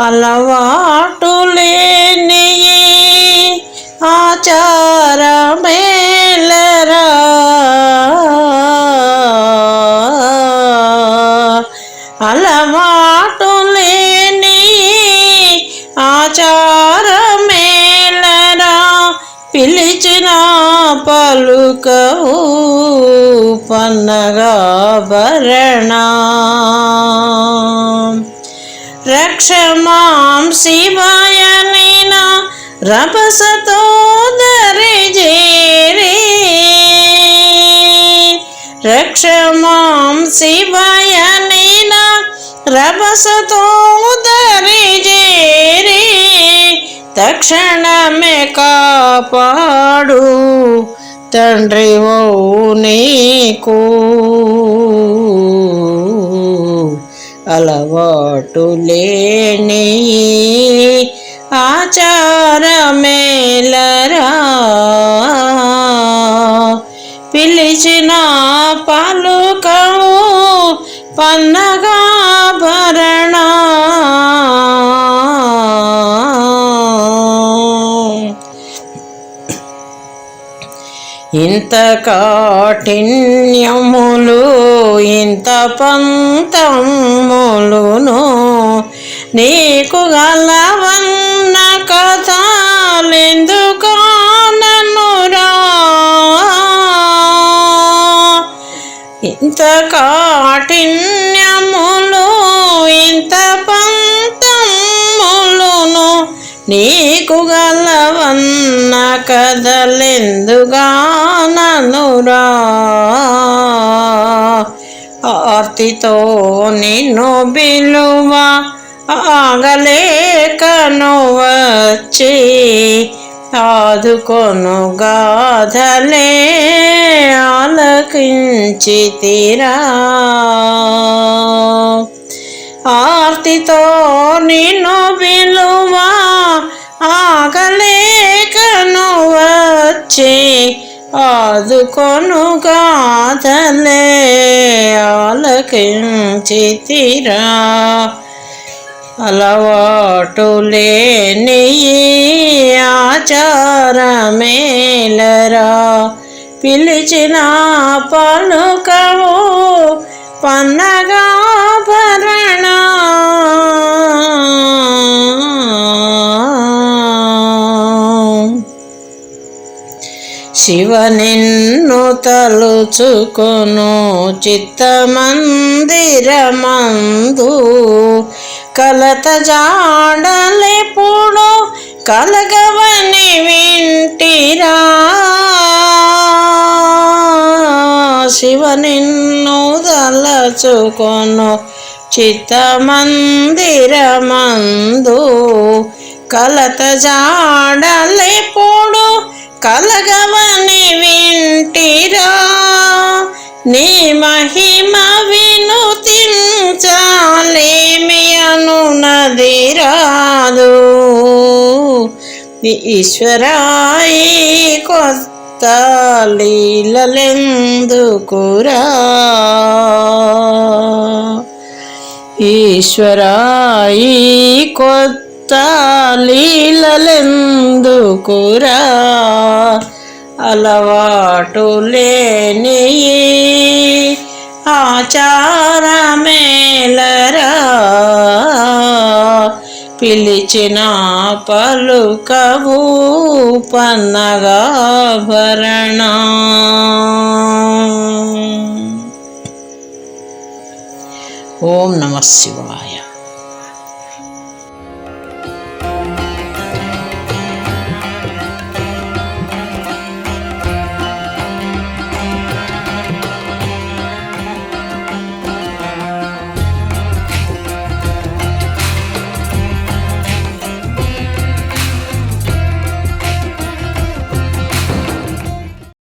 అలవాటు లేని ఆచారమేలరా. అలవాటు లేని ఆచారమేలరా. పిలిచిన పలుకవు పన్నగా భరణ రక్షమాం శివాయ నైనా రభసతో దరిజేరే రక్షమాం శివాయ నైనా రభసతో దరిజేరే తక్షణమే కాపాడు తండ్రి ఓ నీకు అలవాటు లేని ఆచారమేలరా. పిలిచిన పలుకము పన్న ఇంత కాఠిన్యములు ఇంత పంతములును నీకు గలవన్న కథలెందుకు ఇంత కాఠిన్యములు ఇంత గలవన్న కథలెందుగాననురా ఆర్తితో నిన్ను బిలువ ఆగలేకను వచ్చి ఆదుకొను గాధలే ఆలకించి తీరా. ఆర్తితో నిన్ను బిలువ ఆదుకొను గాథలే ఆలకించి తీరా అలవాటు లేని ఆచారమేలరా. పిలిచిన పలుకవు పన్నగా శివ నిన్ను తలుచుకొను చిత్తమందిరమందు. కలత జాడలెప్పుడు కలగవని వింటిరా. శివ నిన్ను తలచుకొను చిత్తమందిరమందు. కలత జాడలెప్పుడు కలగవని వింటిరా నీ మహిమ వినుతించాలేమి అనునది రాదు. ఈశ్వరాయి కొత్త లీలలెందుకురా? ఈశ్వరాయి కొత్త లీలలెందుకురా అలవాటు లేని ఆచారమేలరా? పిలిచిన పలుకవు పన్నగాభరణ ఓం నమ శివాయ.